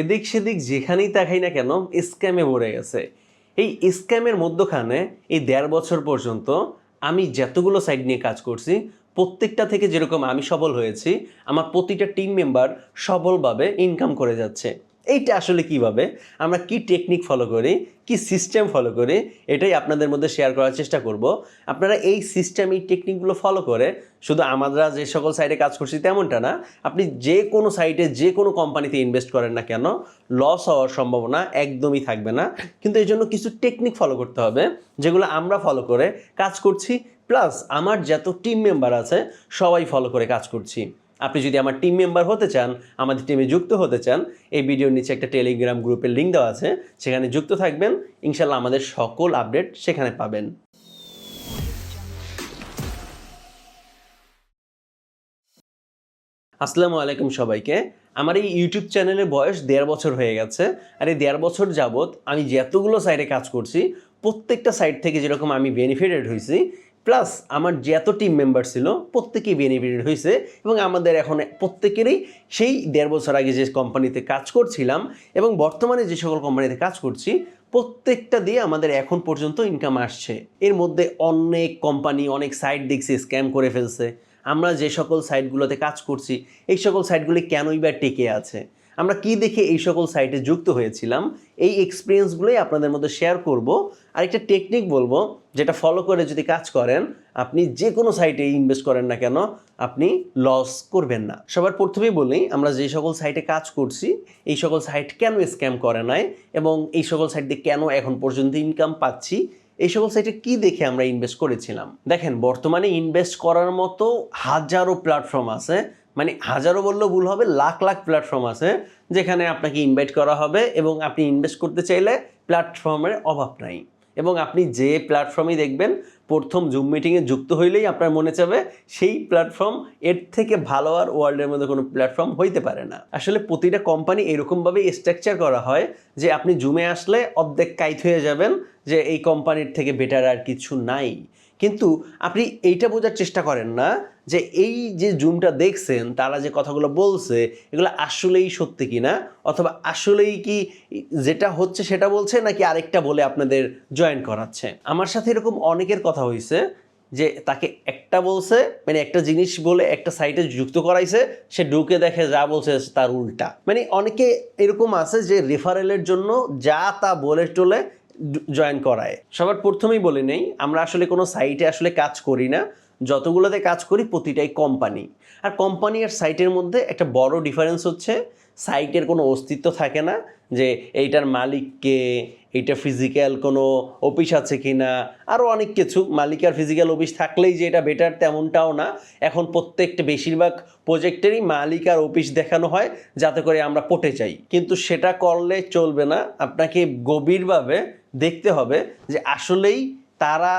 এদিক সেদিক যেখানেই তাকাই না কেন স্ক্যামে ভরে গেছে। এই স্ক্যামের মধ্যখানে এই দেড় বছর পর্যন্ত আমি যতগুলো সাইড নিয়ে কাজ করছি, প্রত্যেকটা থেকে যেরকম আমি সবল হয়েছি, আমার প্রতিটা টিম মেম্বার সবলভাবে ইনকাম করে যাচ্ছে। এইটা আসলে কীভাবে? আমরা কি টেকনিক ফলো করি? কি সিস্টেম ফলো করি? এটাই আপনাদের মধ্যে শেয়ার করার চেষ্টা করব। আপনারা এই সিস্টেম এই টেকনিকগুলো ফলো করে শুধু আমরা যে সকল সাইটে কাজ করছি তেমনটা না, আপনি যে কোনো সাইটে যে কোনো কোম্পানিতে ইনভেস্ট করেন না কেন লস হওয়ার সম্ভাবনা একদমই থাকবে না। কিন্তু এই জন্য কিছু টেকনিক ফলো করতে হবে, যেগুলো আমরা ফলো করে কাজ করছি প্লাস আমার যত টিম মেম্বার আছে, সবাই ফলো করে কাজ করছি। আপনি যদি আমার টিম মেম্বার হতে চান, আমাদের টিমে যুক্ত হতে চান, এই ভিডিওর নিচে একটা টেলিগ্রাম গ্রুপের লিঙ্ক দেওয়া আছে, সেখানে যুক্ত থাকবেন ইনশাল্লাহ আমাদের সকল আপডেট সেখানে পাবেন। আসসালামু আলাইকুম সবাইকে। আমার এই ইউটিউব চ্যানেলের বয়স দেড় বছর হয়ে গেছে, আর এই দেড় বছর যাবৎ আমি যতগুলো সাইটে কাজ করছি, প্রত্যেকটা সাইট থেকে যেরকম আমি বেনিফিটেড হয়েছি প্লাস আমার যত টিম মেম্বার ছিল, প্রত্যেকেই বেনিফিটেড হয়েছে এবং আমাদের এখন প্রত্যেকেরই সেই দেড় বছর আগে যে কোম্পানিতে কাজ করছিলাম এবং বর্তমানে যে সকল কোম্পানিতে কাজ করছি, প্রত্যেকটা দিয়ে আমাদের এখন পর্যন্ত ইনকাম আসছে। এর মধ্যে অনেক কোম্পানি অনেক সাইট দেখছি স্ক্যাম করে ফেলছে। আমরা যে সকল সাইটগুলোতে কাজ করছি, এই সকল সাইটগুলি কেনই বা টেকে আছে? আমরা কি দেখে এই সকল সাইটে যুক্ত হয়েছিলাম, এই এক্সপিরিয়েন্সগুলোই আপনাদের মধ্যে শেয়ার করব। আরেকটা টেকনিক বলব, যেটা ফলো করে যদি কাজ করেন, আপনি যে কোনো সাইটে ইনভেস্ট করেন না কেন, আপনি লস করবেন না। সবার প্রথমেই বলি, আমরা যে সকল সাইটে কাজ করছি, এই সকল সাইট কেন স্ক্যাম করে নাই এবং এই সকল সাইট দিয়ে কেন এখন পর্যন্ত ইনকাম পাচ্ছি, এই সকল সাইটে কি দেখে আমরা ইনভেস্ট করেছিলাম? দেখেন, বর্তমানে ইনভেস্ট করার মতো হাজারো প্ল্যাটফর্ম আছে মানে হাজারো বললেও ভুল হবে, লাখ লাখ প্ল্যাটফর্ম আছে যেখানে আপনাকে ইনভাইট করা হবে এবং আপনি ইনভেস্ট করতে চাইলে প্ল্যাটফর্মের অভাব নাই। এবং আপনি যে প্ল্যাটফর্মই দেখবেন প্রথম জুম মিটিংয়ে যুক্ত হইলেই আপনার মনে চাবে সেই প্ল্যাটফর্ম এর থেকে ভালো আর ওয়ার্ল্ডের মধ্যে কোনো প্ল্যাটফর্ম হইতে পারে না। আসলে প্রতিটা কোম্পানি এরকমভাবে স্ট্রাকচার করা হয় যে আপনি জুমে আসলে অর্ধেক কাইত হয়ে যাবেন যে এই কোম্পানির থেকে বেটার আর কিছু নাই। কিন্তু আপনি এইটা বোঝার চেষ্টা করেন না যে এই যে জুমটা দেখছেন, তারা যে কথাগুলো বলছে, এগুলো আসলেই সত্যি কি না অথবা আসলেই কি যেটা হচ্ছে সেটা বলছে নাকি আরেকটা বলে আপনাদের জয়েন করাচ্ছে? আমার সাথে এরকম অনেকের কথা হয়েছে যে তাকে একটা বলছে মানে একটা জিনিস বলে একটা সাইটে যুক্ত করাইছে, সে ঢুকে দেখে যা বলছে তার উল্টা। মানে অনেকে এরকম আছে যে রেফারেলের জন্য যা তা বলে টলে জয়েন করায়। সবার প্রথমেই বলে নেই, আমরা আসলে কোনো সাইটে আসলে কাজ করি না। যতগুলোতে কাজ করি, প্রতিটাই কোম্পানি আর কোম্পানি আর সাইটের মধ্যে একটা বড় ডিফারেন্স হচ্ছে সাইটের কোনো অস্তিত্ব থাকে না যে এইটার মালিককে এইটা ফিজিক্যাল কোনো অফিস আছে কি না আরও অনেক কিছু। মালিক আর ফিজিক্যাল অফিস থাকলেই যে এটা বেটার তেমনটাও না। এখন প্রত্যেকটা বেশিরভাগ প্রজেক্টেরই মালিক আর অফিস দেখানো হয়, যাতে করে আমরা পটে চাই কিন্তু সেটা করলে চলবে না। আপনাকে গভীরভাবে দেখতে হবে যে আসলেই তারা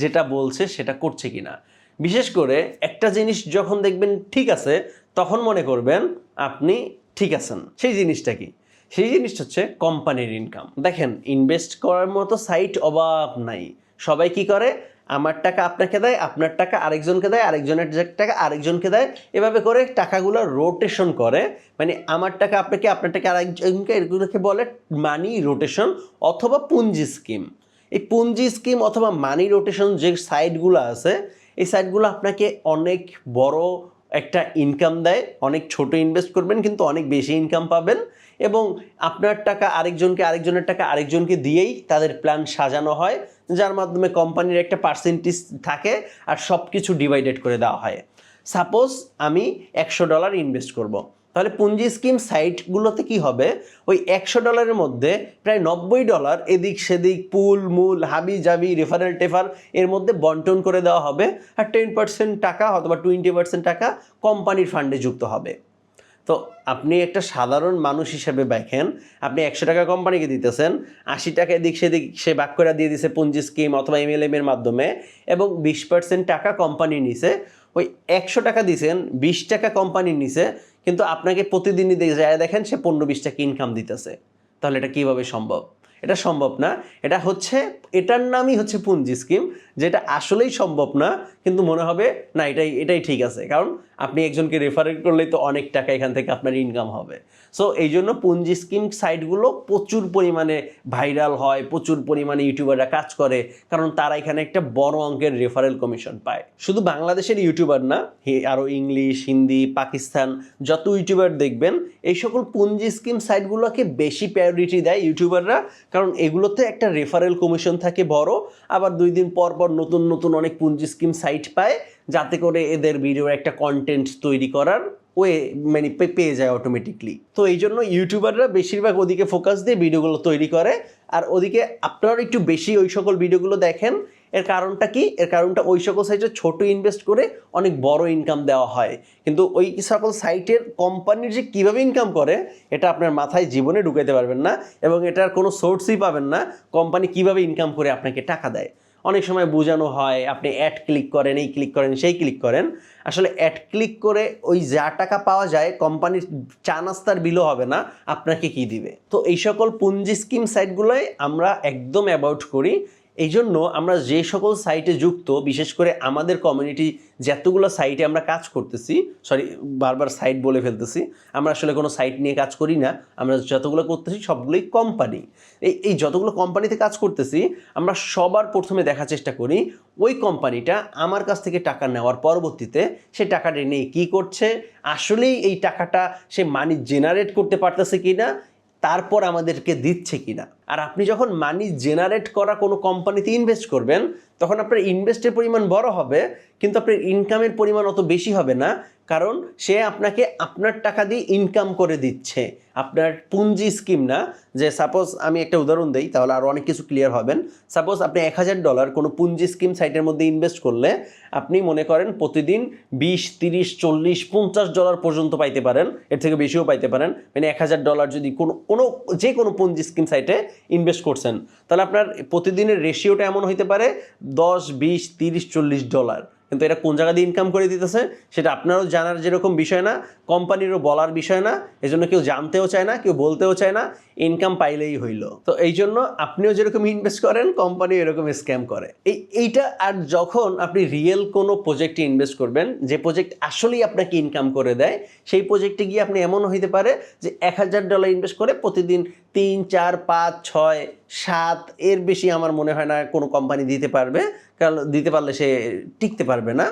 যেটা বলছে সেটা করছে কি না বিশেষ করে একটা জিনিস যখন দেখবেন ঠিক আছে, তখন মনে করবেন আপনি ঠিক আছেন। সেই জিনিসটা কি? সেই জিনিসটা হচ্ছে কোম্পানির ইনকাম দেখেন ইনভেস্ট করার মতো সাইট অভাব নাই। সবাই কি করে? আমার টাকা আপনাকে দেয়, আপনার টাকা আরেকজনকে দেয়, আরেকজনের টাকা আরেকজনকে দেয়। এভাবে করে টাকাগুলো রোটেশন করে। মানে আমার টাকা আপনাকে আপনার টাকা আরেকজনকে এগুলোকে বলে মানি রোটেশন অথবা পুঞ্জি স্কিম এই পুঞ্জি স্কিম অথবা মানি রোটেশন যে সাইটগুলো আছে, এই সাইটগুলো আপনাকে অনেক বড় একটা ইনকাম দেয়, অনেক ছোট ইনভেস্ট করবেন, কিন্তু অনেক বেশি ইনকাম পাবেন এবং আপনার টাকা আরেকজনকে, আরেকজনের টাকা আরেকজনকে দিয়েই তাদের প্ল্যান সাজানো হয়, যার মাধ্যমে কোম্পানির একটা পার্সেন্টেজ থাকে আর সব কিছু ডিভাইডেড করে দেওয়া হয় সাপোজ আমি একশো ডলার ইনভেস্ট করব। তাহলে পুঞ্জি স্কিম সাইটগুলোতে কি হবে? ওই একশো ডলারের মধ্যে প্রায় নব্বই ডলার এদিক সেদিক পুল, মূল, হাবি জাবি রেফারেল টেফার এর মধ্যে বন্টন করে দেওয়া হবে আর টেন পার্সেন্ট টাকা অথবা টোয়েন্টি পার্সেন্ট টাকা কোম্পানির ফান্ডে যুক্ত হবে। তো আপনি একটা সাধারণ মানুষ হিসেবে দেখেন, আপনি একশো টাকা কোম্পানিকে দিতেছেন, আশি টাকা এদিক সেদিক সে বাক করে দিয়ে দিছে পুঞ্জি স্কিম অথবা এমএলএম এর মাধ্যমে এবং বিশ পার্সেন্ট টাকা কোম্পানি নিছে ওই একশো টাকা দিছেন, বিশ টাকা কোম্পানির নিছে কিন্তু আপনাকে প্রতিদিনই যায় দেখেন সে পনেরো বিশটাকে ইনকাম দিতেছে। তাহলে এটা কীভাবে সম্ভব? এটা সম্ভব না। এটা হচ্ছে, এটার নামই হচ্ছে পুঞ্জি স্কিম যেটা আসলেই সম্ভব না, কিন্তু মনে হবে, না, এটাই এটাই ঠিক আছে। কারণ আপনি একজনকে রেফারেল করলেই তো অনেক টাকা এখান থেকে আপনার ইনকাম হবে। সো এই জন্য পুঞ্জি স্কিম সাইটগুলো প্রচুর পরিমাণে ভাইরাল হয়, প্রচুর পরিমাণে ইউটিউবাররা কাজ করে, কারণ তারা এখানে একটা বড় অঙ্কের রেফারেল কমিশন পায়। শুধু বাংলাদেশের ইউটিউবার না আরও ইংলিশ, হিন্দি, পাকিস্তান, যত ইউটিউবার দেখবেন, এই সকল পুঞ্জি স্কিম সাইটগুলোকে বেশি প্রায়োরিটি দেয় ইউটিউবাররা কারণ এগুলোতে একটা রেফারেল কমিশন থাকে বড়, আবার দুই দিন পর পর নতুন নতুন অনেক পুঞ্জি স্কিম সাইট পায়, যাতে করে এদের ভিডিওর একটা কন্টেন্ট তৈরি করার ওয়ে মানে পেয়ে যায় অটোমেটিকলি তো এই জন্য ইউটিউবাররা বেশিরভাগ ওদিকে ফোকাস দিয়ে ভিডিওগুলো তৈরি করে, আর ওদিকে আপনারা একটু বেশি ওই সকল ভিডিওগুলো দেখেন এর কারণটা কি? এর কারণটা ওই সকল সাইটে ছোট ইনভেস্ট করে অনেক বড় ইনকাম দেওয়া হয়। কিন্তু ওই সকল সাইটের কোম্পানির যে কীভাবে ইনকাম করে, এটা আপনার মাথায় জীবনে ঢুকাইতে পারবেন না এবং এটার কোনো সোর্সই পাবেন না। কোম্পানি কীভাবে ইনকাম করে আপনাকে টাকা দেয়? অনেক সময় বোঝানো হয়, আপনি অ্যাড ক্লিক করেন, এই ক্লিক করেন, সেই ক্লিক করেন। আসলে অ্যাড ক্লিক করে ওই যা টাকা পাওয়া যায় কোম্পানির চা নাস্তার বিলও হবে না, আপনাকে কি দিবে? তো এই সকল পুঞ্জি স্কিম সাইটগুলোয় আমরা একদম অ্যাবাউট করি। এই জন্য আমরা যে সকল সাইটে যুক্ত, বিশেষ করে আমাদের কমিউনিটি যতগুলো সাইটে আমরা কাজ করতেছি সরি বারবার সাইট বলে ফেলতেছি, আমরা আসলে কোনো সাইট নিয়ে কাজ করি না, আমরা যতগুলো করতেছি সবগুলোই কোম্পানি এই এই যতগুলো কোম্পানিতে কাজ করতেছি, আমরা সবার প্রথমে দেখার চেষ্টা করি, ওই কোম্পানিটা আমার কাছ থেকে টাকা নেওয়ার পরবর্তীতে সে টাকাটা নিয়ে কী করছে, আসলেই এই টাকাটা সে মানি জেনারেট করতে পারতেছে কি না তারপর আমাদেরকে দিচ্ছে কিনা। আর আপনি যখন মানি জেনারেট করা কোনো কোম্পানিতে ইনভেস্ট করবেন, তখন আপনার ইনভেস্টের পরিমাণ বড় হবে, কিন্তু আপনার ইনকামের পরিমাণ অত বেশি হবে না কারণ সে আপনাকে আপনার টাকা দিয়ে ইনকাম করে দিচ্ছে। আপনার পুঞ্জি স্কিম না, যে সাপোজ আমি একটা উদাহরণ দিই, তাহলে আরও অনেক কিছু ক্লিয়ার হবেন। সাপোজ আপনি এক হাজার ডলার কোনো পুঞ্জি স্কিম সাইটের মধ্যে ইনভেস্ট করলে, আপনি মনে করেন প্রতিদিন বিশ, তিরিশ, চল্লিশ, পঞ্চাশ ডলার পর্যন্ত পাইতে পারেন, এর থেকে বেশিও পাইতে পারেন। মানে এক হাজার ডলার যদি কোনো কোনো, যে কোনো পুঞ্জি স্কিম সাইটে ইনভেস্ট করছেন, তাহলে আপনার প্রতিদিনের রেশিওটা এমন হইতে পারে, দশ, বিশ, তিরিশ, চল্লিশ ডলার কিন্তু এটা কোন জায়গা দিয়ে ইনকাম করে দিতেছে, সেটা আপনারও জানার যেরকম বিষয় না, কোম্পানিরও বলার বিষয় না, এজন্য কেউ জানতেও চায় না, কেউ বলতেও চায় না ইনকাম পাইলেই হইল। তো এই জন্য আপনিও যেরকম ইনভেস্ট করেন কোম্পানি এরকম স্ক্যাম করে। এই, এইটা আর যখন আপনি রিয়েল কোনো প্রজেক্টে ইনভেস্ট করবেন, যে প্রজেক্ট আসলেই আপনাকে ইনকাম করে দেয়, সেই প্রজেক্টে গিয়ে আপনি এমন হইতে পারে যে এক হাজার ডলার ইনভেস্ট করে প্রতিদিন তিন, চার, পাঁচ, ছয়, সাত, এর বেশি আমার মনে হয় না কোনো কোম্পানি দিতে পারবে। দিতে পারলে সে টিকতে পারবে না।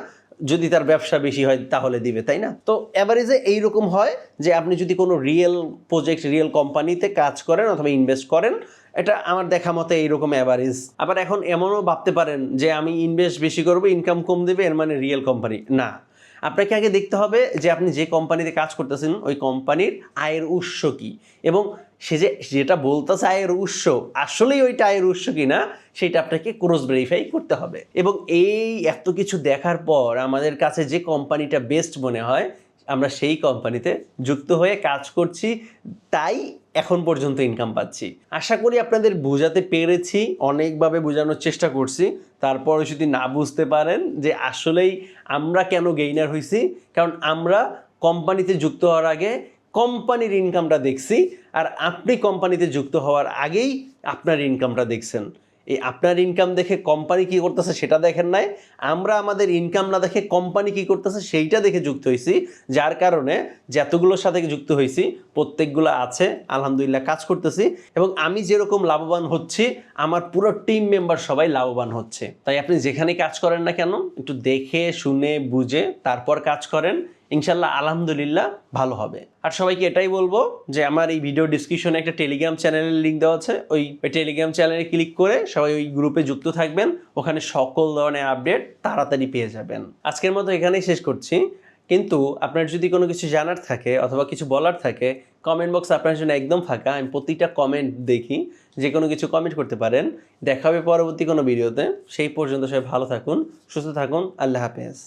যদি তার ব্যবসা বেশি হয় তাহলে দিবে, তাই না? তো অ্যাভারেজে এইরকম হয় যে আপনি যদি কোনো রিয়েল প্রজেক্ট রিয়েল কোম্পানিতে কাজ করেন অথবা ইনভেস্ট করেন, এটা আমার দেখা মতে এইরকম অ্যাভারেজ আবার এখন এমনও ভাবতে পারেন যে আমি ইনভেস্ট বেশি করব ইনকাম কম দেবে, এর মানে রিয়েল কোম্পানি না। আপনাকে আগে দেখতে হবে যে আপনি যে কোম্পানিতে কাজ করতেছেন, ওই কোম্পানির আয়ের উৎস কী? এবং সে যে, যেটা বলতেছে আয়ের উৎস, আসলেই ওইটা আয়ের উৎস কি না সেটা আপনাকে ক্রস ভেরিফাই করতে হবে। এবং এই এত কিছু দেখার পর আমাদের কাছে যে কোম্পানিটা বেস্ট মনে হয় আমরা সেই কোম্পানিতে যুক্ত হয়ে কাজ করছি, তাই এখন পর্যন্ত ইনকাম পাচ্ছি। আশা করি আপনাদের বোঝাতে পেরেছি, অনেকভাবে বোঝানোর চেষ্টা করছি। তারপরে যদি না বুঝতে পারেন যে আসলেই আমরা কেন গেইনার হয়েছি কারণ আমরা কোম্পানিতে যুক্ত হওয়ার আগে কোম্পানির ইনকামটা দেখছি, আর আপনি কোম্পানিতে যুক্ত হওয়ার আগেই আপনার ইনকামটা দেখছেন। এই আপনার ইনকাম দেখে কোম্পানি কি করতেছে সেটা দেখেন নাই। আমরা আমাদের ইনকাম না দেখে কোম্পানি কি করতেছে সেইটা দেখে যুক্ত হয়েছি যার কারণে যতগুলোর সাথে যুক্ত হয়েছি প্রত্যেকগুলো আছে, আলহামদুলিল্লাহ কাজ করতেছি এবং আমি যেরকম লাভবান হচ্ছি, আমার পুরো টিম মেম্বার সবাই লাভবান হচ্ছে। তাই আপনি যেখানে কাজ করেন না কেন, একটু দেখে, শুনে, বুঝে, তারপর কাজ করেন ইনশাল্লাহ আলহামদুলিল্লাহ ভালো হবে। আর সবাইকে এটাই বলব যে আমার এই ভিডিও ডিসক্রিপশনে একটা টেলিগ্রাম চ্যানেলের লিঙ্ক দেওয়া আছে। ওই টেলিগ্রাম চ্যানেলে ক্লিক করে সবাই ওই গ্রুপে যুক্ত থাকবেন। ওখানে সকল ধরনের আপডেট তাড়াতাড়ি পেয়ে যাবেন। আজকের মতো এখানেই শেষ করছি। কিন্তু আপনার যদি কোনো কিছু জানার থাকে অথবা কিছু বলার থাকে কমেন্ট বক্স আপনার জন্য একদম ফাঁকা। আমি প্রতিটা কমেন্ট দেখি। যে কোনো কিছু কমেন্ট করতে পারেন। দেখা হবে পরবর্তী কোনো ভিডিওতে সেই পর্যন্ত সবাই ভালো থাকুন, সুস্থ থাকুন। আল্লাহ হাফেজ।